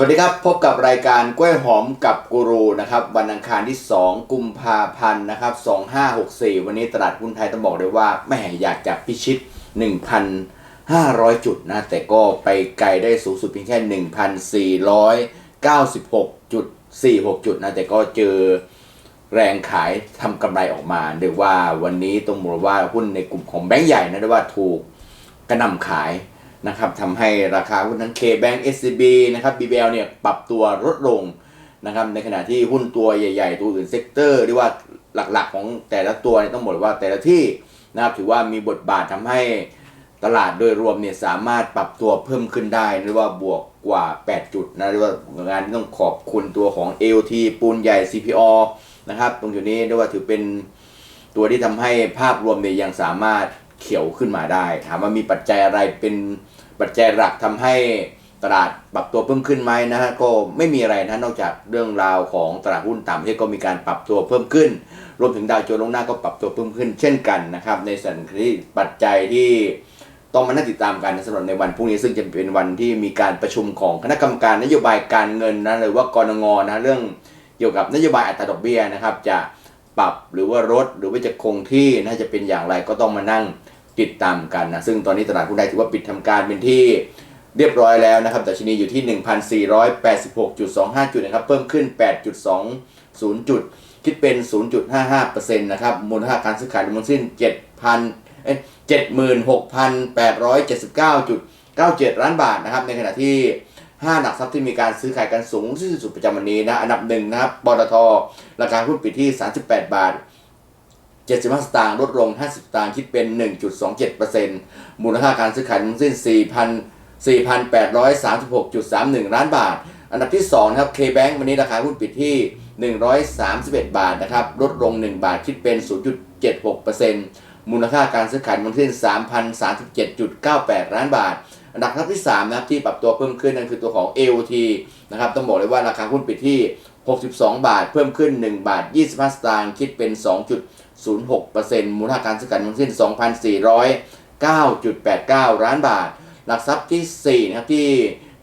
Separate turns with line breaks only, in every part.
สวัสดีครับ พบกับรายการกล้วยหอมกับกูรูนะครับวันอังคารที่ 2 กุมภาพันธ์นะครับ2564 วันนี้ตลาดหุ้นไทยต้องบอกเลยว่าแม่อยากจะพิชิต 1,500 จุดนะ แต่ก็ไปไกลได้สูงสุดเพียงแค่ 1,496.46 จุดนะ แต่ก็เจอแรงขายทำกำไรออกมาเรียกว่าวันนี้ต้องบอกว่าหุ้นในกลุ่มของแบงก์ใหญ่นะเรียกว่าถูกกระนำขาย นะครับทำให้ราคาหุ้นทั้ง K-Bank SCB นะครับ BBL เนี่ยปรับตัวลดลงนะครับในขณะที่หุ้นตัวใหญ่ ๆ ตัวอื่นเซกเตอร์ที่ว่าหลักๆ ของแต่ละตัวเนี่ยต้องบอกว่าแต่ละที่นะครับถือว่ามีบทบาททำให้ตลาดโดยรวมเนี่ยสามารถปรับตัวเพิ่มขึ้นได้หรือว่าบวกกว่า 8 จุดนะหรือว่างานที่ต้องขอบคุณตัวของ AOT ปูนใหญ่ CPO นะครับตรงจุดนี้เรียกว่าถือเป็นตัวที่ทำให้ภาพรวมเนี่ยยังสามารถเขียวขึ้นมาได้ ถามว่ามีปัจจัยอะไรเป็น ปัจจัยหลักทำให้ตลาดปรับตัวเพิ่มขึ้นไหมนะฮะก็ไม่มีอะไรนะนอกจากเรื่องราวของตลาดหุ้นต่างประเทศก็มีการปรับตัวเพิ่มขึ้น รวมถึงดาวโจนส์ลงหน้าก็ปรับตัวเพิ่มขึ้น เช่นกันนะครับ ในส่วนที่ปัจจัยที่ต้องมานั่งติดตามกันสำหรับในวันพรุ่งนี้ซึ่งจะเป็นวันที่มีการประชุมของคณะกรรมการนโยบายการเงินนะหรือว่ากรงงนะเรื่องเกี่ยวกับนโยบายอัตราดอกเบี้ยนะครับ จะปรับหรือว่าลดหรือว่าจะคงที่น่าจะเป็นอย่างไรก็ต้องมานั่ง ติดตามกันนะ ซึ่งตอนนี้ตลาดหุ้นไทยถือว่าปิดทำการเป็นที่เรียบร้อยแล้วนะครับดัชนีอยู่ที่ 1,486.25 จุดนะครับ เพิ่มขึ้น 8.20 จุด คิดเป็น 0.55%นะครับ มูลค่าการซื้อขายรวมทั้งสิ้น 7,000เอ้ย76,879.97 ล้านบาทนะครับ ในขณะที่ 5 หลักทรัพย์ที่มีการซื้อขายกันสูงที่สุดประจำวันนี้นะ อันดับหนึ่งนะครับ ปตท ราคาหุ้นปิดที่ 38 บาท 75 สตางค์ลดลง 50 สตางค์คิดเป็น 1.27%มูลค่าการซื้อขายทั้งสิ้น4,4836.31 ล้านบาท อันดับที่2ครับ K-Bank วันนี้ราคาหุ้นปิดที่ 131 บาทนะครับลดลง 1 บาทคิดเป็น 0.76%มูลค่าการซื้อขายทั้งสิ้น 3,037.98 ล้านบาทอันดับที่3นะครับที่ปรับตัวเพิ่มขึ้นนั่นคือตัวของ AOT นะครับต้องบอกเลยว่าราคาหุ้นปิดที่ 62 บาท เพิ่มขึ้น 1 บาท 25 สตางค์คิดเป็น 2.06%มูลค่าการซื้อขายทั้งสิ้น 2,409.89 ล้านบาท หลักทรัพย์ที่4นะครับที่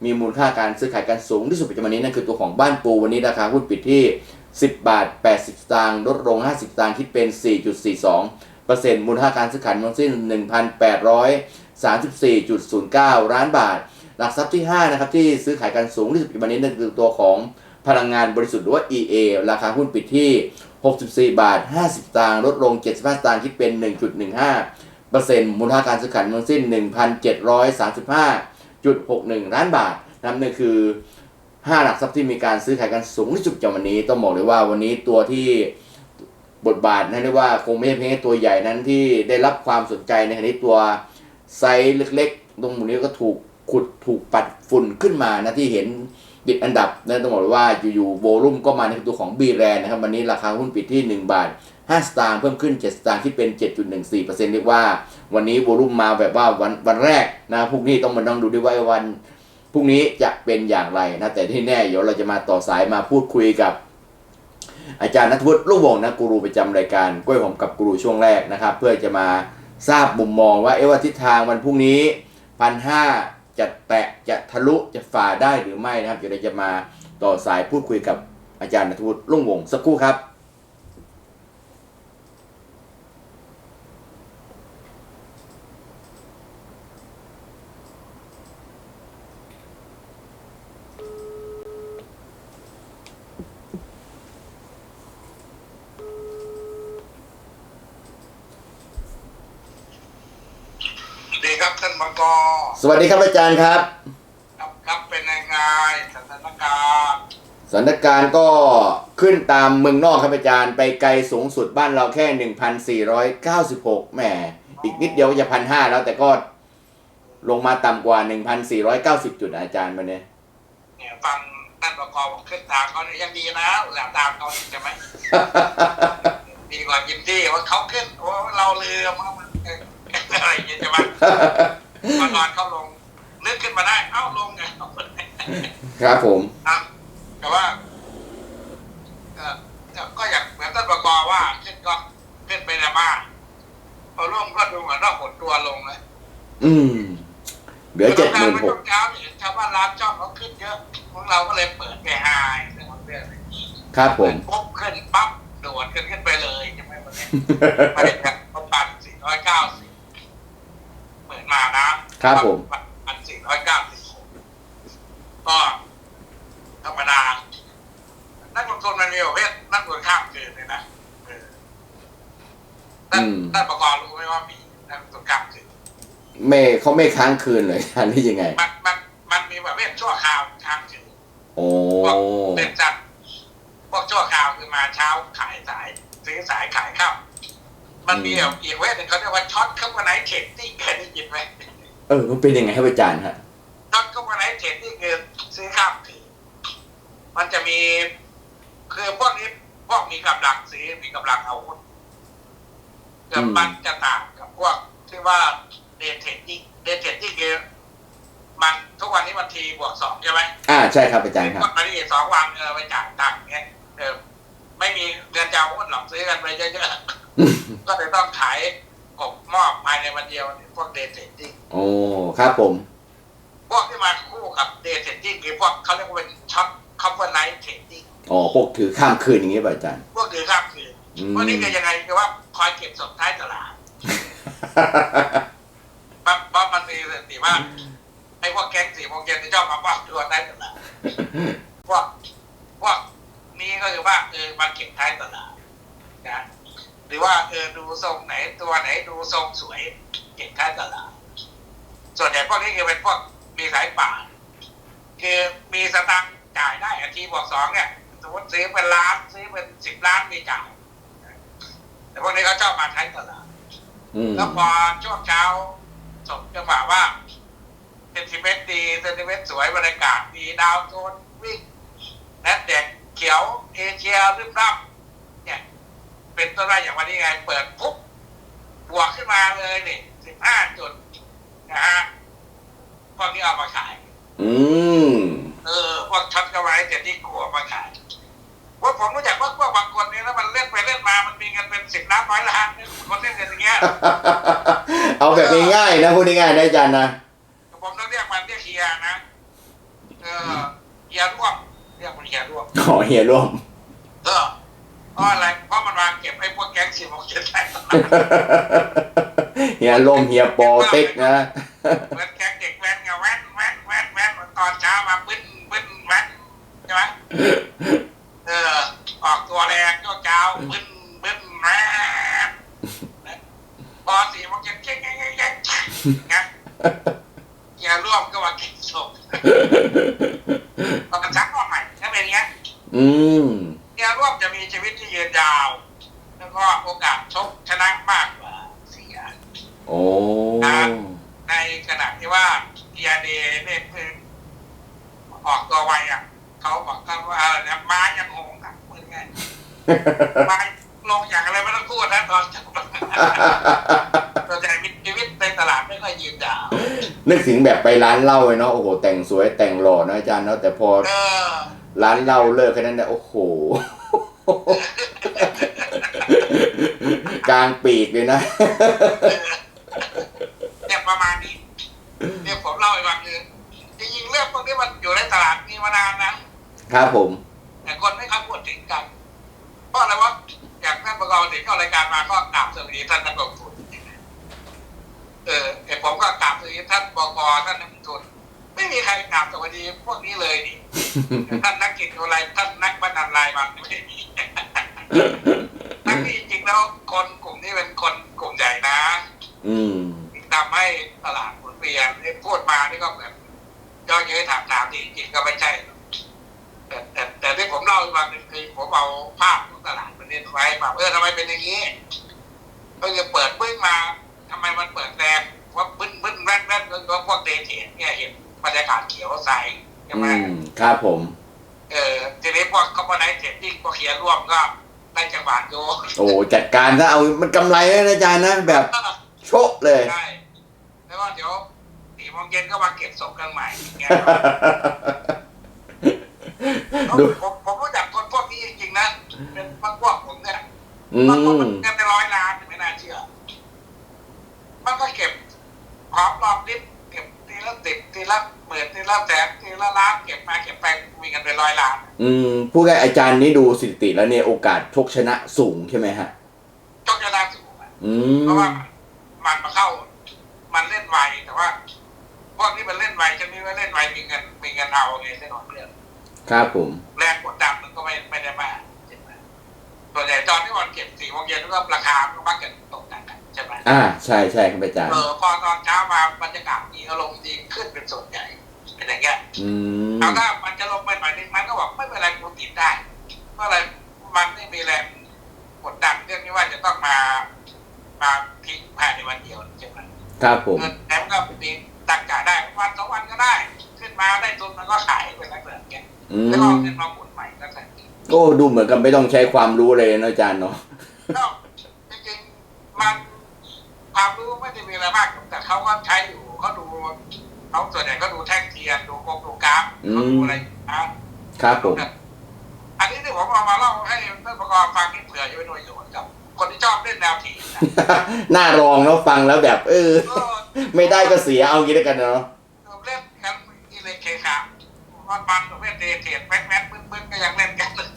มีมูลค่าการซื้อขายกันสูงที่สุดประจำวันนี้นั่นคือตัวของบ้านปูวันนี้ราคาหุ้นปิดที่ 10 บาท 80 สตางค์ลดลง 50 สตางค์คิดเป็น 4.42%มูลค่าการซื้อขายทั้งสิ้น 1,834.09 ล้านบาท หลักทรัพย์ที่5นะครับที่ซื้อขายกันสูงที่สุดปัจจุบันนี้นั่นคือตัวของ พลังงานบริสุทธิ์หรือว่า EA ราคาหุ้นปิดที่ 64 บาท 50สตางค์ลดลง 75 สตางค์คิดเป็น 1.15เปอร์เซ็นต์มูลค่าการซื้อขายทั้งสิ้น 1,735.61 ล้านบาทนะครับนี่คือ 5 หลักทรัพย์ที่มีการซื้อขายกันสูงที่สุดจากวันนี้ ต้องบอกเลยว่าวันนี้ตัวที่บทบาทนะเรียกว่าคงไม่ใช่เพียงแค่ตัวใหญ่นั้นที่ได้รับความสนใจในขณะนี้ตัวไซส์เล็กๆ ตรงมุมนี้ก็ถูกขุดถูกปัดฝุ่นขึ้นมานะที่เห็น ติดอันดับนะต้องบอกว่าอยู่ๆโวลุ่มก็มาในตัวของบีแรนนะครับวันนี้ราคาหุ้นปิดที่ 1 บาท 5 สตางค์เพิ่มขึ้น 7 สตางค์ที่เป็น 7.14%เรียกว่า วันนี้โวลุ่มมาแบบว่าวันวันแรกนะพรุ่งนี้ต้องมานั่งดูด้วยว่าวันพรุ่งนี้จะเป็นอย่างไรนะแต่ที่แน่เดี๋ยวเราจะมาต่อสายมาพูดคุยกับ อาจารย์นัทวุฒิลูกวงนะกูรูประจำรายการกล้วยหอมกับกูรูช่วงแรกนะครับ เพื่อจะมาทราบมุมมองว่าเอ๊ะว่าทิศทางวันพรุ่งนี้พันห้า จะแตะจะทะลุจะฝ่าได้หรือไม่นะครับเดี๋ยวเราจะมาต่อสายพูดคุยกับอาจารย์นทวุฒิลุ่งวงสักครู่ครับ
ดีครับท่านมังกร
ส วัสดีครับอาจารย์ครับ
ครับครับเป็นยังไงสถานการณ์
สถานการณ์ก็ขึ้นตามเมืองนอกครับอาจารย์ ไปไกลสูงสุดบ้านเราแค่ 1,496แหมอีกนิดเดียวก็จะพันห้าแล้วแต่ก็ลงมาต่ำกว่า 1,490 จุดนะอาจารย์วันนี้
เนี่ยฟังท่านมังกรบอกขึ้นทางเขาเนี่ยยังดีนะแหละตามเขาใช่ไหมดีกว่ายินดีว่าเขาขึ้นว่าเราเรือมามันเอออะไรอย่างเงี้ยใช่ไหม มานอนเขาลงนึกขึ้นมาได้เอ้าลงไง
ครับผม
ครับ แต่ว่าเอ่อก็อย่างเหมือนท่านมังกรว่าขึ้นก็ขึ้นไปแล้วมาพอร่วงก็ดูเหมือนว่าหดตัวลงเลย
อืมเหลือเจ็ดหมื่นหก
ช่วงเช้าเห็นชาวบ้านร้านช่องเขาขึ้นเยอะพวกเราก็เลยเปิดไปหายเรื่องของเรื่องอะไรอย่างนี้
ครับผม
ปุ๊บขึ้นปั๊บโดดขึ้นขึ้นไปเลยใช่ไหมวันนี้ไปแบบประมาณสี่ร้อยเก้าสิบเห มือนมานะครับ
ผม
พันสี่ร้อยเก้าสิบก็ธรรมดา นักลงทุนมันมีประเภทนักลงทุนข้ามคืนเลยนะเออท่าน
อืม
ท่านประกอบรู้ไหมว่ามีนักลงทุนข้ามคืน
ไม่เขาไม่ค้างคืนเลยอันนี้ยังไง
มันมันมันมีประเภทชั่วคราวข้ามคืน
โอ้
เด่นจัดพวกชั่วคราวคือมาเช้าขายสายซื้อสายขายข้าม มันมีอีกเวทหนึ่งเขาเรียกว่าช็อตเข้ามาไหนเทรดดิ้งเคยได้ยินไหม
เออมันเป็นยังไงครับอาจารย์ฮะ
ช็อตเข้ามาไหนเทรดดิ้งคือซื้อข้ามคืนมันจะมีคือพวกนี้พวกมีกำลังซื้อมีกำลังเอาหุ้นเกิดมันจะต่างกับพวกที่ว่าเดทเทรดดิ้งเดทเทรดดิ้งคือมันทุกวันนี้มันทีบวกสองใช่ไหม
อ่าใช่ครับอาจารย์ครับ
วันนี้สองวันเออไปจ่ายตังค์เงี้ยเออ ไม่มีเงินจะเอาหุ้นหรอกซื้อกันไปเยอะๆก็เลยต้องขายกบมอบภายในวันเดียวเนี่ยพวกเดทเทรดดิ้ง
โอ้ครับผม
พวกที่มาคู่กับเดทเทรดดิ้งคือพวกเขาเรียกว่าเป็นช็อตคัฟเวอร์ไนท์เทรดดิ้ง
อ๋อพวกถือข้ามคืนอย่างนี้ป่ะอาจารย์
พวกถือข้ามคืน
อืม
พวกนี้คือยังไงคือว่าคอยเก็บส่งท้ายตลาดเพราะเพราะมันมีสถิติว่าไอ้พวกแก๊งสี่โมงเย็นที่ชอบมาบอกตัวท้ายตลาดพวกพวก นี้ก็คือว่าเออมันเก็บท้ายตลาดนะหรือว่าเออดูทรงไหนตัวไหนดูทรงสวย เก็บท้ายตลาด ส่วนใหญ่พวกนี้คือเป็นพวกมีสายป่านคือมีสตังค์จ่ายได้อาทีบวกสองเนี่ยสมมติซื้อเป็นล้านซื้อเป็นสิบล้านมีจ่ายแต่พวกนี้เขาชอบมาท้ายตลาด
อืม
แล้วพอช่วงเช้าสมจังหวะว่าเซนติเมตรดีเซนติเมตรสวยบรรยากาศดีดาวโจนส์วิ่งแนทเด็ก เขียวเอเชียรึมรับเนี่ย เป็นต้นได้อย่างวันนี้ไง เปิดปุ๊บบวกขึ้นมาเลยนี่สิบห้าจุดนะฮะพวกนี้เอามาขาย
อืม
เออพวกช็อตกระไว้เจ็ดที่กลัวมาขายว่าผมรู้จักว่าพวกบางคนเนี่ยแล้วมันเล่นไปเล่นมามันมีเงินเป็นสิบล้านร้อยล้านเนี่ยคนเล่นกันอย่างเงี้ย
เอาแบบง่ายๆนะพูดง่ายๆนะอาจารย์นะ
ผมต้องเรียกมันเรียกเฮียนะเออเฮียร่วมเรียกมันเฮียร่วม
ขอเฮียร่วม
เออเพราะอะไรเพราะมันวางเก็บไอ้พวกแก๊งสิบหกเจ็ดแสน
เฮียร่วมเฮียปอเต็กนะ
เหมือนแก๊งเด็กแว้นไงแว้นแว้นแว้นแว้นตอนเช้ามาปึ้นปึ้นแว้นใช่ไหมเออออกตัวแรงช่วงเช้าปึ้นปึ้นแว้นพอสี่โมงเย็นเจ๊งเจ๊งเจ๊งเจ๊งนะเฮียร่วมก็มาเก็บศพตอนเช้าก็ใหม่ถ้าเป็นอย่างเงี้ย
อืม
แนวร่วมจะมีชีวิตที่ยืนยาว แล้วก็โอกาสชกชนะมากกว่าเสีย
โอ้
ในขณะที่ว่าเอียเดเนี่ยคือออกตัวไวอะเขาบอกเขาว่าอะไรนะม้ายังงงอะพูดง่ายๆม้าลงอย่างอะไรไม่ต้องพูดนะตอนจบส่วนใหญ่มีชีวิตในตลาดไม่ค่อยยืนยาว
นึกถึงแบบไปร้านเหล้าเลยเนาะโอ้โหแต่งสวยแต่งหล่อนะอาจารย์เนาะแต่พอ
เออ
ร้านเหล้าเลิกแค่นั้นเนี่ยโอ้โห กลางปีกเลยนะ
เนี่ยประมาณนี้เนี่ยผมเล่าให้ฟังคือจริงๆเรื่องพวกนี้มันอยู่ในตลาดมีมานานนะ
ครับผม
แต่คนไม่ค่อยพูดถึงกัน เพราะอะไรวะอย่างท่านประกอบถึงเข้ารายการมาก็กราบสวัสดีท่านนักลงทุนเออไอผมก็กราบสวัสดีท่านบกท่านนักลงทุน ไม่มีใครกราบสวัสดีพวกนี้เลยนี่ท่านนักกิจอะไรท่านนักบันนันรายมันไม่มีทั้งที่จริงๆแล้วคนกลุ่มนี้เป็นคนกลุ่มใหญ่นะ
อืม
ทำให้ตลาดหมุนเวียนที่พูดมานี่ก็เหมือนย่อเย้ยถามถามๆจริงๆก็ไม่ใช่แต่แต่แต่ที่ผมเล่าให้ฟังคือผมเอาภาพของตลาดมันเน้นไว้แบบเออทำไมเป็นอย่างนี้ก็คือเปิดปึ้งมาทำไมมันเปิดแรงว่าปึ้นปึ้นแว่นแว่นก็พวกเดทเทนเนี่ยเห็น บรรยากาศเขียวใสใช่ไหม
อืมครับผม
เออทีนี้พวกคอมโพไนท์เทรดดิ้งพวกเขียนร่วมก็ได้จังหวะโย
โอ้จัดการถ้าเอามันกำไรเลยนะอาจารย์นะ แบบโชะเลย
ใช่แล้วก็เดี๋ยวสี่โมงเย็นก็มาเก็บศพกันใหม่อย่างเงี้ย
ดู
ผมผมรู้จักคนพวกนี้จริงๆนะเป็นพวกพวกผมเนี่ย
อื
บางคนมัน
ม
เงินเป็นร้อยล้านไม่น่าเชื่อ มันก็เก็บหอมรอมริบ เก็บทีละสิบละหมื่นทีละแสนทีละล้านเก็บมาเก็บไปมีกันเป็นร้อยล้าน
อืมผู้ง่ายอาจารย์นี่ดูสถิติแล้วเนี่ยโอกาสชกชนะสูงใช่ไหมฮะ
จงจะได้สูงอะ
อื
เพราะ
ม
ว่ามันมาเข้า มันเล่นไวแต่ว่าพวกที่มันเล่นไวจะมีว่าเล่นไวมีเงินมีเงินเอาไงแน่นอนเรื่อง
ครับผม
แรงกดดันมันก็ไม่ไม่ได้มากใช่ไหมส่วนใหญ่ตอนที่วันเก็บสี่โมงเย็นก็ราคามันก็มักจะตกต่างกัน ใช่ไหม
อ่าใช่ใช่ครับอาจารย์
เออพอตอนเช้ามาบรรยากาศดีอารมณ์ดีขึ้นเป็นส่วนใหญ่เป็นอย่างเงี้ย
อืม
เอาถ้ามันจะลงไปหน่อยนึงมันก็บอกไม่เป็นไรกูติดได้เพราะอะไรมันไม่มีแรงกดดันเรื่องนี้ว่าจะต้องมามาทิ้งภายในวันเดียวใช่ไหม
ครับผม
เงินแต่มันก็มีตักกะได้วันสองวันก็ได้ ขึ้นมาได้ทุนมันก็ขายเป็นลักษณะเงี้ย
อื
แล้วก็เอา
ม
เงินมาหมุนใหม่ลักษณะนี้
ก็ดูเหมือนกับไม่ต้องใช้ความรู้เลยนะอาจารย์เนาะ
ก็จริงๆมัน ความรู้ไม่ได้มีอะไรมากหรอกแต่เขาก็ใช้อยู่เขาดูเขาส่วนใหญ่ก็ดูแท่งเทียนดูกงดูกราฟเขาดูอะไรนะครับ
ผม
อันนี้ที่ผมเอามาเล่าให้ท่านประกอบฟังนี่เผื่อจะเป็นประโยชน์กับคนที่ชอบเล่นแนวถีบนะ
น่ารองเนาะฟังแล้วแบบ เออ
เออ
ไม่ได้ก็เสียเอางี้แล้วกันเนาะ
เล่นกันอีเล็กเคขาวันมันประเภทเดทเทรดแม็กแม็กบึ้นบึ้นก็ยังเล่นกันเลย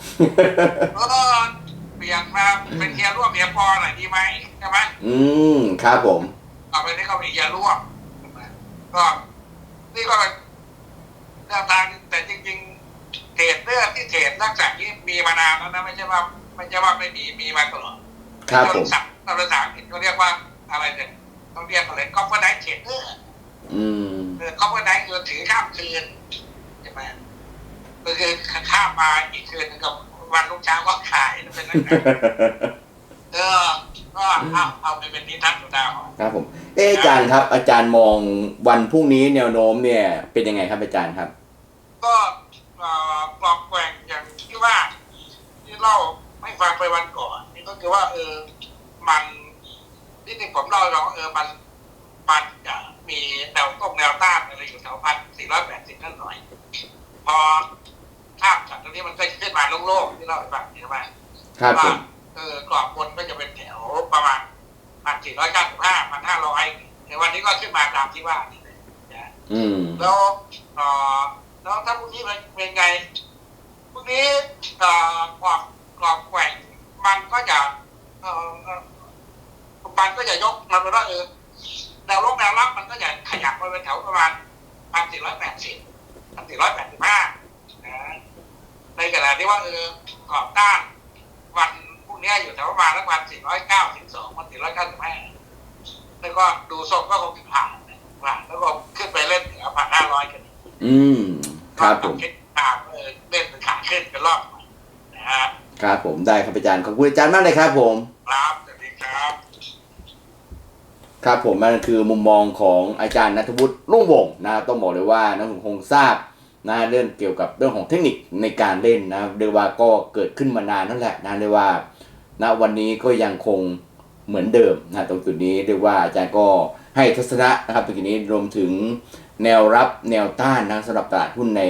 เออเปลี่ยนมาเป็นเฮียร่วมเฮียปอหน่อยดีไหมใช่ไหม
อืมครับผม
ต่อไปนี้ก็มีเฮียร่วมใช่ไหมก็นี่ก็เป็นแนวทางแต่จริง ๆ เทรดเรื่องที่เทรดลักษณะนี้มีมานานแล้วนะไม่ใช่ว่าไม่ใช่ว่าไม่มีมีมาตลอด
ครับ
จ
ผ
น
ม
สับภาษาอังกฤษเขาเรียกว่าอะไรเนี่ยต้องเรียกอะไรก็เพื่อได้เทรดเดอร์
อืม
เออเขาเพื่อได้เงินถือข้ามคืนใช่ไหมก็คือข้ามมาอีกคืนนึงกับ วันลุงเช้าก็ขายเป็นลักษณะเออก็เอาเอาไปเป็นนิทานสุดาหรณ์
ครับผมเอออาจารย์ครับ อาจารย์มองวันพรุ่งนี้แนวโน้มเนี่ย เป็นยังไงครับอาจารย์ครับ
ก็เอ่อกลองแกว่งอย่างที่ว่า ที่เล่าไม่ฟังไปวันก่อนนี่ก็คือว่า เออมันที่ที่ผมเล่าเราเออมันมันจะมีแนวต้งแนวต้านอะไรอยู่แถวพันสี่ร้อยแปดสิบนั่นหน่อย พอ ข้ามจากตรงนี้มันก็ขึ้นมาโล่งๆที่เล่าให้ฟังใช่ไหม
ครับผ
ว่ามเออกรอบบนก็จะเป็นแถวประมาณพันสี่ร้อยเก้าสิบห้าพันห้าร้อยในวันนี้ก็ขึ้นมาตามที่ว่านี่เลยนะ
อืม
แล้วเอ่อแล้วถ้าพรุ่งนี้เป็นเป็นไงพรุ่งนี้เอ่อกรอบกรอบแกว่งมันก็จะเอ่อเอ่อมันก็จะยกมันเป็นว่าเออแนวลงแนวรับมันก็จะขยับไปเป็นแถวประมาณพันสี่ร้อยแปดสิบพันสี่ร้อยแปดสิบห้านะ ในขณะที่ว่าเออกรอบต้านวันพรุ่งนี้อยู่แถวประมาณสักวันสี่ร้อยเก้าสิบสองวันสี่ร้อยเก้าสิบห้าแล้วก็ดูทรงก็คงจะผ่านนะผ่านแล้วก็ขึ้นไปเล่นเหนือพันห้าร้อยกันอีก
อืมครับผม
คิดตามเออเล่นเป็นขาขึ้นเป็นรอบใหม่นะฮะ
ครับผมได้ครับอาจารย์ขอบคุณอาจารย์มากเลยครับผม
ครับสวัสดีครับ
ครับผมนั่นคือมุมมองของอาจารย์นัทวุฒิรุ่งวงศ์นะครับต้องบอกเลยว่านักผมคงทราบ นะเรื่องเกี่ยวกับเรื่องของเทคนิคในการเล่นนะเรียกว่าก็เกิดขึ้นมานานนั่นแหละนะเรียกว่าณวันนี้ก็ยังคงเหมือนเดิมนะตรงจุดนี้เรียกว่าอาจารย์ก็ให้ทัศนะนะครับตรงจุดนี้รวมถึงแนวรับแนวต้านนะสำหรับตลาดหุ้นใน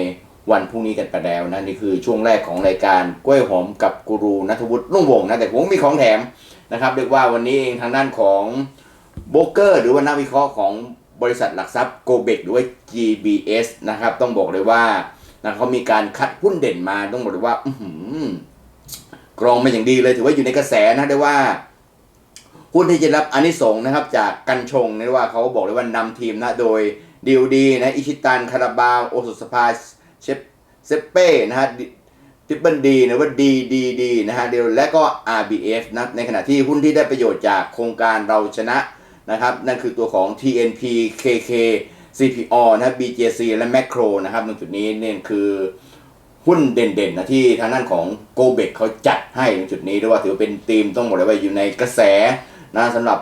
วันพรุ่งนี้กันไปแล้วนะนี่คือช่วงแรกของรายการกล้วยหอมกับกูรูนัทวุฒิรุ่งวงนะแต่ผมมีของแถมนะครับเรียกว่าวันนี้เองทางด้านของโบรกเกอร์ หรือว่านักวิเคราะห์ของ บริษัทหลักทรัพย์โกเบกหรือว่า GBS นะครับ ต้องบอกเลยว่านะเขามีการคัดหุ้นเด่นมาต้องบอกเลยว่า อืกรองมาอย่างดีเลยถือว่าอยู่ในกระแสนะได้ว่าหุ้นที่จะรับอานิสงส์นะครับ จากกันชงนะว่าเขาบอกเลยว่านำทีมนะ โดยดิวดีนะอิชิตันคาราบาวโอสุสภาเชฟเซเป้นะฮะทิปเปิลดีนะว่าดีดีดีนะฮะเดียวและก็ RBF นะในขณะที่หุ้นที่ได้ประโยชน์จากโครงการเราชนะ นะครับนั่นคือตัวของ TNP KK CPO นะครับ BJC และ Macro นะครับตรงจุดนี้เนี่ยคือหุ้นเด่นๆนะที่ทางด้านของ g o b e c เขาจัดให้ตรงจุดนี้ด้วยว่าถือว่าเป็นทีมต้องบอกเลยว่าอยู่ในกระแสนะสำหรับ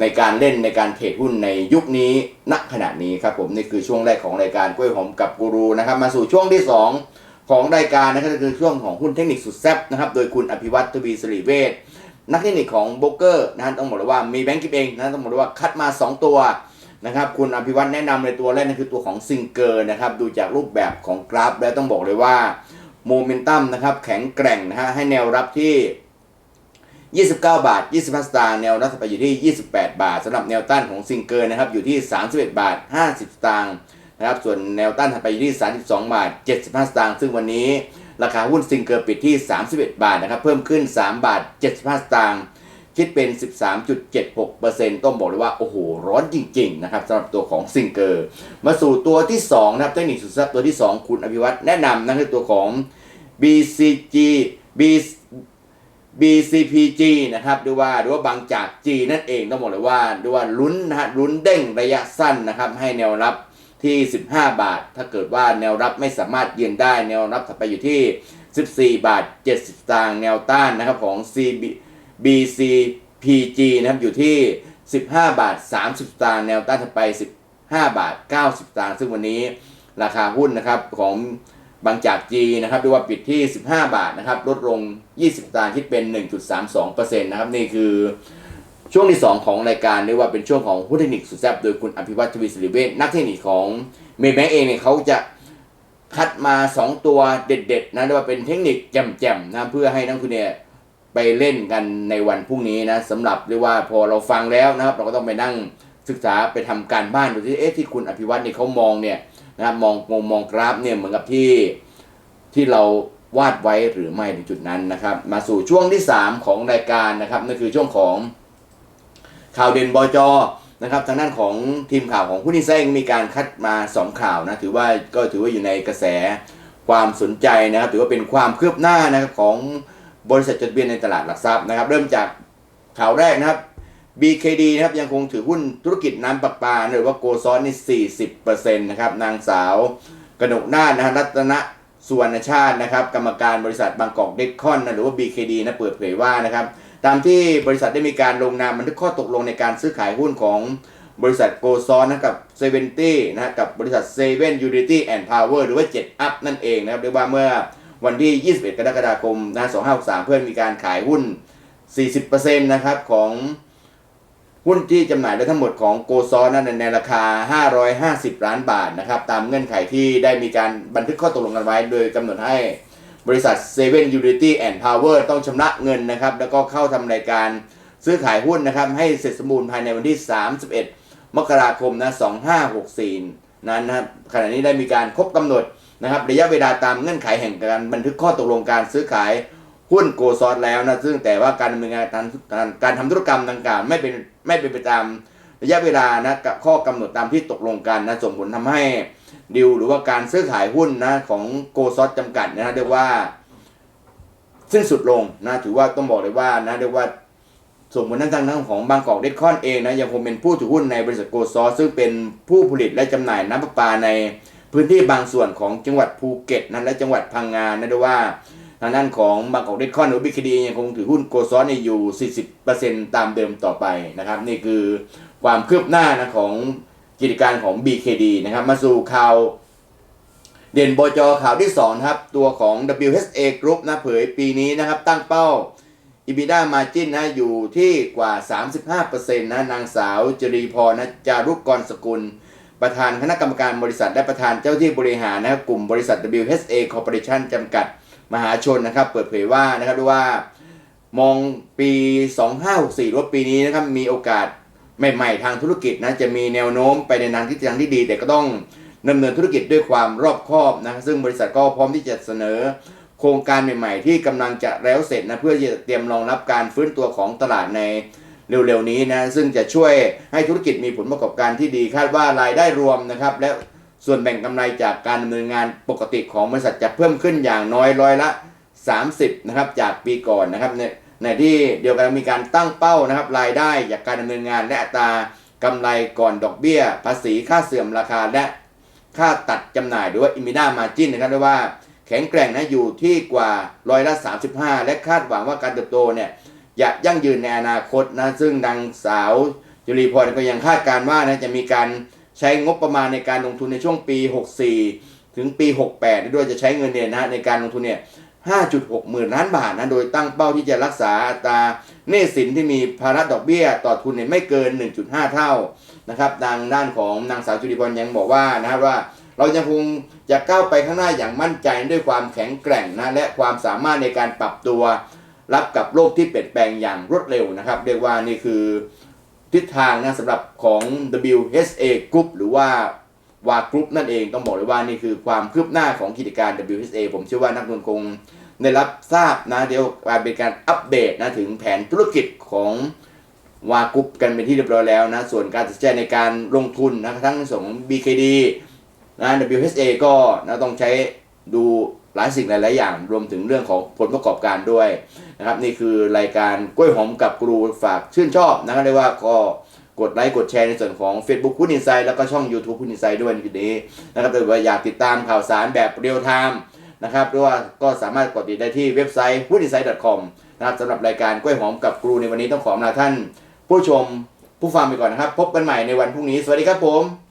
ในการเล่นในการเทรดหุ้นในยุคนี้ณขณะนี้ครับผมนี่คือช่วงแรกของรายการกล้วยหอมกับกูรูนะครับมาสู่ช่วงที่ 2 ของรายการนะครับก็คือช่วงของหุ้นเทคนิคสุดแซ่บนะครับโดยคุณอภิวัตทวีสิริเวช นักเทคนิคของโบเกอร์นะฮะต้องบอกเลยว่ามีแบงก์กิฟเองนะต้องบอกเลยว่าคัดมา 2 ตัวนะครับคุณอภิวัตแนะนำเลยตัวแรกนั่นคือตัวของซิงเกอร์นะครับดูจากรูปแบบของกราฟ แล้วต้องบอกเลยว่าโมเมนตัมนะครับแข็งแกร่งนะฮะให้แนวรับที่ 29 บาท 25 สตางค์แนวรับไปอยู่ที่ 28 บาทสำหรับแนวต้านของซิงเกอร์นะครับอยู่ที่ 31 บาท 50 สตางค์นะครับส่วนแนวต้านถัดไปอยู่ที่ 32 บาท 75 สตางค์ซึ่งวันนี้ ราคาหุ้นซิงเกิลปิดที่ 31 บาทนะครับ เพิ่มขึ้น 3 บาท 75 สตางค์คิดเป็น 13.76%ต้องบอกเลยว่า โอ้โห ร้อนจริง ๆ นะครับสำหรับตัวของซิงเกิลมาสู่ตัวที่ 2 นะครับเทคนิคสุดทรัพย์ตัวที่ 2 คุณอภิวัตแนะนำนั่นคือตัวของ BCG B BCPG นะครับหรือว่าหรือว่าบางจาก G นั่นเองต้องบอกเลยว่าหรือว่าลุ้นนะฮะลุ้นเด้งระยะสั้นนะครับให้แนวรับ ที่ 15 บาท ถ้าเกิดว่าแนวรับไม่สามารถยืนได้ แนวรับถัดไปอยู่ที่ 14 บาท 70ตางแนวต้านนะครับของ CB BCPG นะครับอยู่ที่ 15 บาท 30ตางแนวต้านถัดไป 15 บาท 90ตางซึ่งวันนี้ราคาหุ้นนะครับของบางจากจีนะครับด้วยว่าปิดที่ 15 บาทนะครับลดลง 20ตางค์คิดเป็น 1.32%นะครับนี่คือ ช่วงที่ 2 ของรายการเรียกว่าเป็นช่วงของหุ้นเทคนิคสุดแซ่บโดยคุณอภิวัตทวีสิริเวชนักเทคนิคของเมย์แบงเองเนี่ยเขาจะคัดมา 2 ตัวเด็ดๆนะเรียกว่าเป็นเทคนิคแจ่มๆนะเพื่อให้นักทุนเนี่ยไปเล่นกันในวันพรุ่งนี้นะสำหรับเรียกว่าพอเราฟังแล้วนะครับ เราก็ต้องไปนั่งศึกษาไปทำการบ้านดูที่เอ๊ะที่คุณอภิวัตเนี่ยเขามองเนี่ยนะครับมองมองมองกราฟเนี่ยเหมือนกับที่ที่เราวาดไว้หรือไม่ในจุดนั้นนะครับ มาสู่ช่วงที่ 3 ของรายการนะครับนั่นคือช่วงของ ข่าวเด่นบจนะครับทางด้านของทีมข่าวของผู้นิเซงมีการคัดมา 2 ข่าวนะถือว่าก็ถือว่าอยู่ในกระแสความสนใจนะครับ ถือว่าเป็นความคืบหน้านะครับของบริษัทจดทะเบียนในตลาดหลักทรัพย์นะครับ เริ่มจากข่าวแรกนะครับ BKD นะครับยังคงถือหุ้นธุรกิจน้ำประปาหรือว่าโกซอนนี่40%นะครับนางสาวกนกนาถนะฮะรัตนะสุวรรณชาตินะครับ กรรมการบริษัทบางกอกเด็กคอนนะหรือว่า BKD นะเปิดเผยว่านะครับ ตามที่บริษัทได้มีการลงนามบันทึกข้อตกลงในการซื้อขายหุ้นของบริษัทโกซอนนะกับเซเวนตี้นะฮะกับบริษัทเซเว่นยูนิตี้แอนด์พาวเวอร์หรือว่า7 Up นั่นเองนะครับเรียกว่าเมื่อวันที่ 21 กรกฎาคมนะ2563 เพื่อมีการขายหุ้น 40%นะครับของหุ้นที่จำหน่ายได้ทั้งหมดของโกซอนนั้นในราคา 550 ล้านบาทนะครับตามเงื่อนไขที่ได้มีการบันทึกข้อตกลงกันไว้ โดยกำหนดให้ บริษัท Seven Unity and Power ต้องชำระเงินนะครับ แล้วก็เข้าทำรายการซื้อขายหุ้นนะครับ ให้เสร็จสมบูรณ์ภายในวันที่ 31 มกราคมนะ2564 นั้นนะครับขณะนี้ได้มีการครบกำหนดนะครับ ระยะเวลาตามเงื่อนไขแห่งการบันทึกข้อตกลงการซื้อขายหุ้นโกซอสแล้วนะซึ่งแต่ว่าการดำเนินงานการการทำธุรกรรมดังกล่าวไม่เป็นไม่เป็นไปตามระยะเวลานะกับข้อกำหนดตามที่ตกลงกันนะส่งผลทำให้ ดิวหรือว่าการซื้อขายหุ้นนะของโกซอสจำกัดนะเรียกว่าสิ้นสุดลงนะถือว่าต้องบอกเลยว่านะเรียกว่าส่งผลทางด้านของบางกอกเดดคอนเองนะยังคงเป็นผู้ถือหุ้นในบริษัทโกซอสซึ่งเป็นผู้ผลิตและจำหน่ายน้ำประปาในพื้นที่บางส่วนของจังหวัดภูเก็ตนะและจังหวัดพังงานะเรียกว่าทางด้านของบางกอกเดดคอนหรือบีคดียังคงถือหุ้นโกซอนอยู่ 40%ตามเดิมต่อไปนะครับ นี่คือความคืบหน้านะของ กิจการของ BKD นะครับ มาสู่ข่าว เด่นบจข่าวที่2นะครับ ตัวของ WHA Group นะเผยปีนี้นะครับ ตั้งเป้า EBITDA Margin นะอยู่ที่กว่า 35%นะนางสาวจรีพรนะจารุกกรสกุล ประธานคณะกรรมการบริษัทและประธานเจ้าที่บริหารนะครับกลุ่มบริษัท WHA Corporation จำกัดมหาชนนะครับ เปิดเผยว่านะครับด้วยว่ามองปี 2564หรือว่าปีนี้นะครับมีโอกาส ใหม่ๆ ทางธุรกิจนะจะมีแนวโน้มไปในทางทิศทางที่ดี แต่ก็ต้องดำเนินธุรกิจด้วยความรอบคอบนะซึ่งบริษัทก็พร้อมที่จะเสนอ โครงการใหม่ ๆ ที่กำลังจะแล้วเสร็จนะเพื่อจะเตรียมรองรับการฟื้นตัวของตลาดในเร็วๆนี้นะซึ่งจะช่วยให้ธุรกิจมีผลประกอบการที่ดีคาดว่ารายได้รวมนะครับ และส่วนแบ่งกำไรจากการดำเนินงานปกติของบริษัทจะเพิ่มขึ้นอย่างน้อยร้อยละ 30นะครับจากปีก่อนนะครับใน ในที่เดียวกันมีการตั้งเป้านะครับรายได้จากการดำเนินงานและอัตรากำไรก่อนดอกเบี้ย ภาษีค่าเสื่อมราคาและค่าตัดจำหน่ายหรือว่าอิมิด้ามาจินนะครับเรียกว่าแข็งแกร่งนะอยู่ที่กว่าร้อยละ 35 และคาดหวังว่าการเติบโตเนี่ยจะยั่งยืนในอนาคตนะซึ่งนางสาวจุลีพรก็ยังคาดการณ์ว่านะจะมีการใช้งบประมาณในการลงทุนในช่วงปี 64 ถึงปี 68 ด้วยจะใช้เงินเนี่ยนะในการลงทุนเนี่ย 5.6 หมื่นล้านบาทนะ โดยตั้งเป้าที่จะรักษาอัตราหนี้สินที่มีภาระดอกเบี้ยต่อทุนเนี่ยไม่เกิน 1.5 เท่านะครับดังด้านของนางสาวจุลิพรยังบอกว่านะครับว่า เรายังคงจะก้าวไปข้างหน้าอย่างมั่นใจด้วยความแข็งแกร่งนะและความสามารถในการปรับตัว รับกับโลกที่เปลี่ยนแปลงอย่างรวดเร็วนะครับ เรียกว่านี่คือทิศทางนะสำหรับของ WHA Group หรือว่าวากรุ๊ปนั่นเองต้องบอกเลยว่านี่คือความคืบหน้าของกิจการ WSA ผมเชื่อว่านักลงทุนคง ได้รับทราบนะเดี๋ยวการเป็นการอัปเดตนะถึงแผนธุรกิจของวากรุปกันเป็นที่เรียบร้อยแล้วนะส่วนการตัดสินใจในการลงทุนนะทั้งส่ง BKD นะ WSA ก็นะต้องใช้ดูหลายสิ่งหลาย ๆ อย่าง รวมถึงเรื่องของผลประกอบการด้วยนะครับนี่คือรายการกล้วยหอมกับกรูฝากชื่นชอบนะครับเรียกว่าก็กดไลค์กดแชร์ในส่วนของ Facebook คุณอินไซด์แล้วก็ช่อง YouTube คุณอินไซด์ด้วยในคลิปนี้นะครับถ้าว่าอยากติดตามข่าวสารแบบเรียลไทม์ นะครับหรือว่าก็สามารถกดติดได้ที่เว็บไซต์ w o o d i n s i d e c o m นะครับสำหรับรายการกล้วยหอมกับครูในวันนี้ต้องขออำลาท่าน ผู้ชมผู้ฟังไปก่อนนะครับ พบกันใหม่ในวันพรุ่งนี้ สวัสดีครับผม